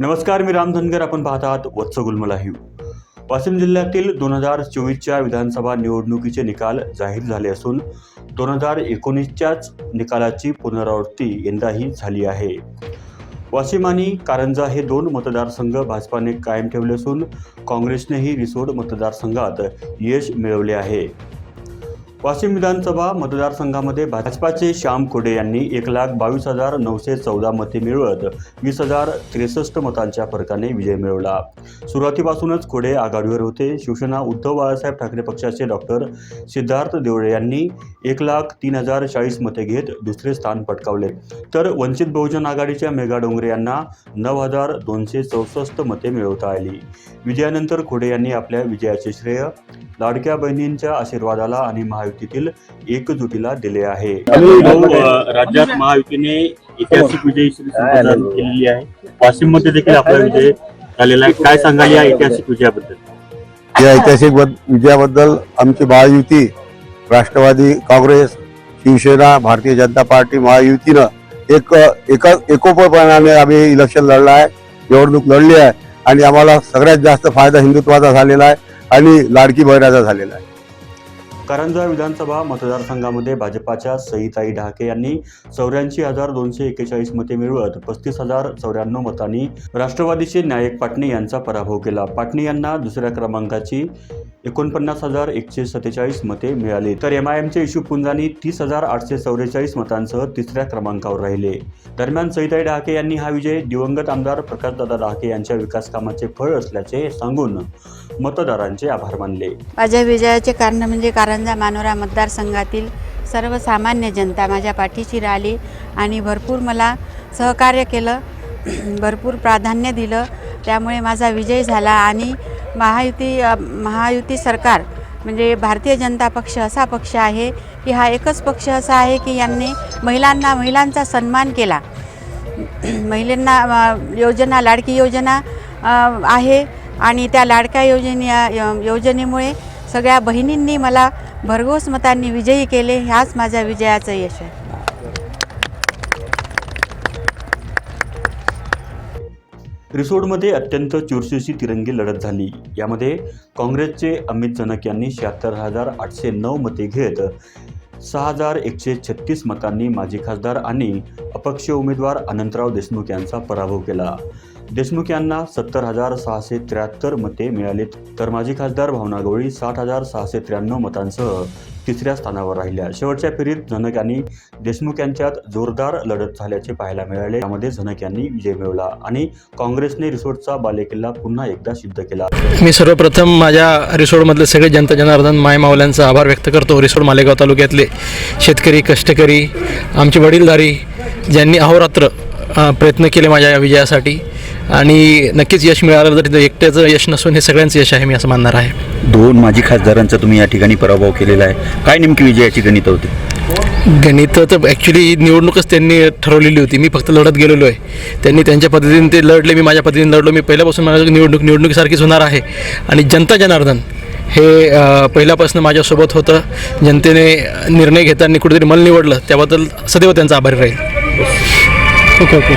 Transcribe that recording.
नमस्कार मी राम धनगर. आपण पाहत आहात वत्स गुलमलाही वाशिम जिल्ह्यातील दोन हजार चोवीसच्या विधानसभा निवडणुकीचे निकाल जाहीर झाले असून दोन हजार एकोणीसच्याच निकालाची पुनरावृत्ती यंदाही झाली आहे. वाशिम आणि कारंजा हे दोन मतदारसंघ भाजपाने कायम ठेवले असून काँग्रेसनेही रिसोड मतदारसंघात यश मिळवले आहे. वाशिम विधानसभा मतदारसंघामध्ये भाजपाचे श्याम खोडे यांनी एक लाख बावीस हजार नऊशे चौदा मते मिळवत वीस हजार त्रेसष्ट मतांच्या फरकाने विजय मिळवला. सुरुवातीपासूनच खोडे आघाडीवर होते. शिवसेना उद्धव बाळासाहेब ठाकरे पक्षाचे डॉक्टर सिद्धार्थ देवळे यांनी एक लाख तीन हजार चाळीस मते घेत दुसरे स्थान पटकावले. तर वंचित बहुजन आघाडीच्या मेघा डोंगरे यांना नऊ हजार दोनशे चौसष्ट मते मिळवता आली. विजयानंतर खोडे यांनी आपल्या विजयाचे श्रेय लाडक्या बहिणींच्या आशीर्वादाला आणि महायुतीतील एकजुटीला दिले आहे. राज्यात महायुतीने ऐतिहासिक विजयी केलेली आहे. वाशिममध्ये देखील आपला विजय झालेला आहे. काय सांगाल या ऐतिहासिक विजयाबद्दल? या ऐतिहासिक बद- विजयाबद्दल आमची महायुती राष्ट्रवादी काँग्रेस शिवसेना भारतीय जनता पार्टी महायुतीनं एक एका एकोपपणाने आम्ही इलेक्शन लढलं आहे. निवडणूक लढली आहे. आणि आम्हाला सगळ्यात जास्त फायदा हिंदुत्वाचा झालेला आहे आणि लाडकी बहिणाचा झालेला आहे. कारंजा विधानसभा मतदारसंघामध्ये भाजपाच्या सईताई ढाके यांनी चौऱ्याऐंशी हजार दोनशे एक्केचाळीस मते मिळवत पस्तीस हजार चौऱ्याण्णव मतांनी राष्ट्रवादीचे नायक पाटणे यांचा पराभव केला. पाटणे यांना दुसऱ्या क्रमांकाची एकोणपन्नास हजार एकशे सत्तेचाळीस मते मिळाली. तर एम आय एमचे इशू पुंजानी तीस हजार आठशे चौवेचाळीस मतांसह तिसऱ्या क्रमांकावर राहिले. दरम्यान सईताई डहाके यांनी हा विजय दिवंगत आमदार प्रकाशदादा डहाके यांच्या विकास कामाचे फळ असल्याचे सांगून मतदारांचे आभार मानले. माझ्या विजयाचे कारण म्हणजे कारंजा मानोरा मतदारसंघातील सर्वसामान्य जनता माझ्या पाठीशी राहिली आणि भरपूर मला सहकार्य केलं भरपूर प्राधान्य दिलं. त्यामुळे माझा विजय झाला आणि महायुती महायुती सरकार म्हणजे भारतीय जनता पक्ष असा पक्ष आहे की हा एकच पक्ष असा आहे की यांनी महिलांना महिलांचा सन्मान केला. महिलांना योजना लाडकी योजना आहे आणि त्या लाडक्या योजने य- योजनेमुळे सगळ्या बहिणींनी मला भरघोस मतांनी विजयी केले. ह्याच माझ्या विजयाचं यश आहे. रिसोडमध्ये अत्यंत चुरशीची तिरंगी लढत झाली. यामध्ये काँग्रेसचे अमित जनक यांनी शहात्तर हजार आठशे नऊ मते घेत सहा हजार एकशे छत्तीस मतांनी माजी खासदार आणि अपक्ष उमेदवार अनंतराव देशमुख यांचा पराभव केला. देशमुख यांना सत्तर हजार सहाशे त्र्याहत्तर मते मिळालीत. तर माजी खासदार भावना गवळी साठ हजार सहाशे त्र्याण्णव मतांसह तिसऱ्या स्थानावर राहिल्या. शेवटच्या फेरीत जनक आणि देशमुख यांच्यात जोरदार लढत झाल्याचे पाहायला मिळाले. त्यामध्ये जनक यांनी विजय मिळवला आणि काँग्रेसने रिसोडचा बालेकिल्ला पुन्हा एकदा सिद्ध केला. मी सर्वप्रथम माझ्या रिसोडमधले सगळे जनता जनार्दन मायमावल्यांचा आभार व्यक्त करतो. रिसोड मालेगाव तालुक्यातले शेतकरी कष्टकरी आमचे वडीलधारी ज्यांनी अहोरात्र प्रयत्न केले माझ्या या विजयासाठी. आणि नक्कीच यश मिळालं तर एकट्याचं यश नसून हे सगळ्यांचं यश आहे मी असं मानणार आहे. दोन माजी खासदारांचा तुम्ही या ठिकाणी पराभव केलेला आहे. काय नेमकी विजयाची गणित होती? गणित तर ॲक्च्युली निवडणूकच त्यांनी ठरवलेली होती. मी फक्त लढत गेलेलो आहे. त्यांनी त्यांच्या पद्धतीने ते लढले मी माझ्या पद्धतीने लढलो. मी पहिल्यापासून माझं निवडणूक निवडणुकीसारखीच होणार आहे. आणि जनता जनार्दन हे पहिल्यापासून माझ्यासोबत होतं. जनतेने निर्णय घेताना कुठेतरी मला निवडलं. त्याबद्दल सदैव त्यांचा आभारी राहील. Okay okay